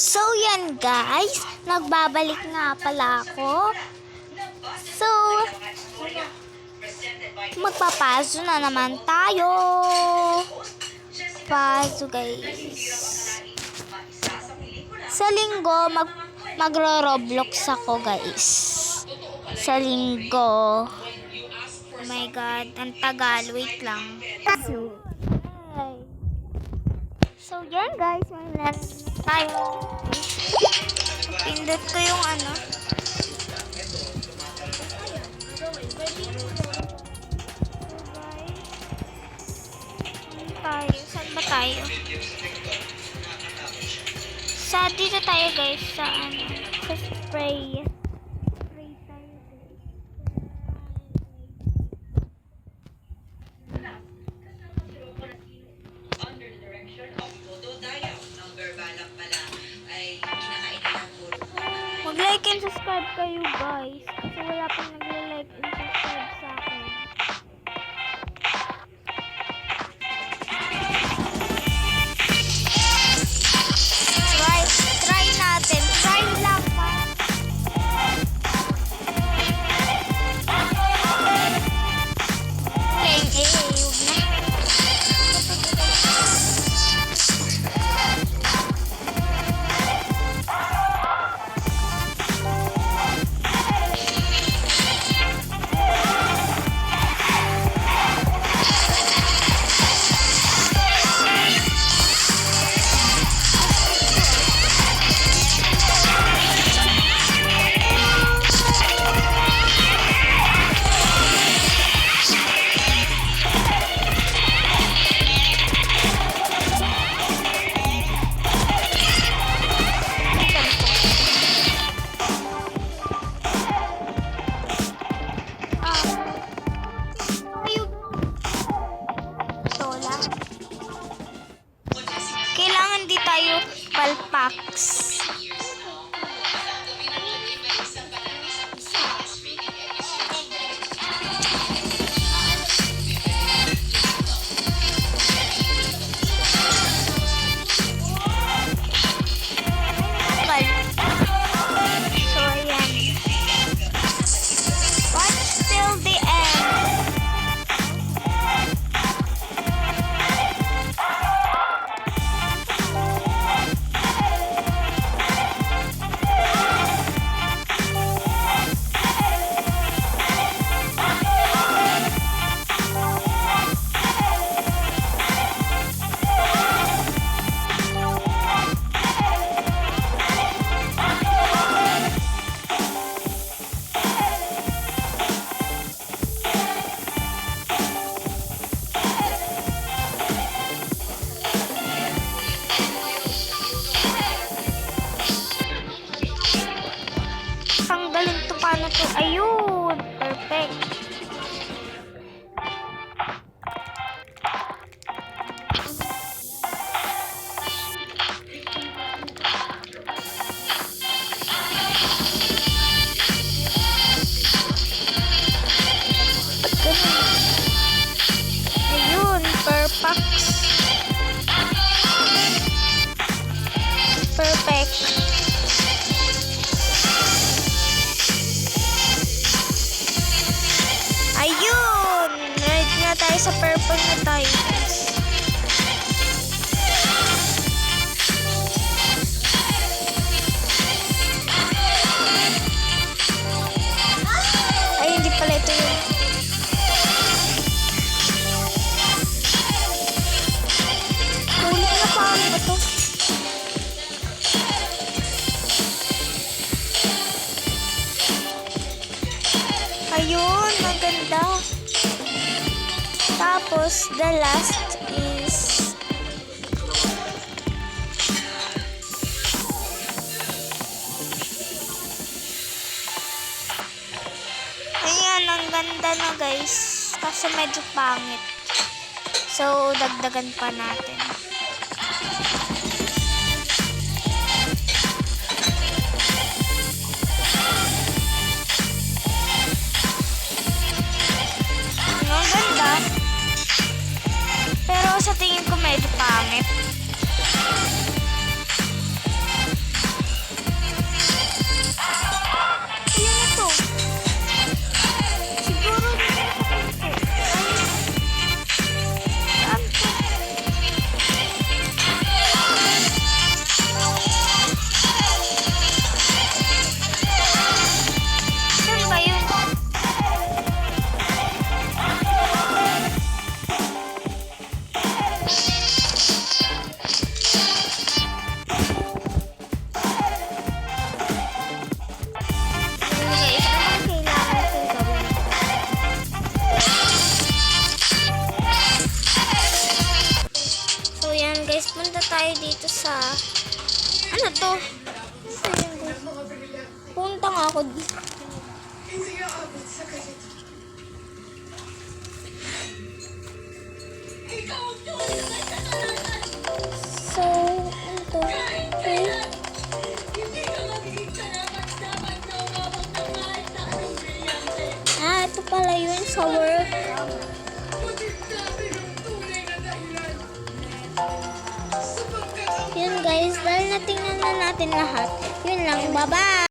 So, yan guys. Nagbabalik nga pala ako. So, magpapaso na naman tayo. Paso guys. Sa linggo, mag magro-roblox ako guys. Sa linggo. Oh my god, ang tagal. Wait lang. So. So, yan guys. May lang tayo. Pindot ko yung ano. tayo. Saan ba tayo? Sa dito tayo guys. Sa ano. Sa. Spray Subscribe kayo guys. Kasi wala pang nagle-like facts. Oh, Perfect! Tapos, the last is... Ayan, ang ganda na guys. Kaso medyo pangit. So, dagdagan pa natin. Tayo dito sa... Ano to? Punta nga ako dito. So, ano to? Okay. Ah, ito pala yun sa work. Dahil natingnan na natin lahat. Yun lang, bye-bye!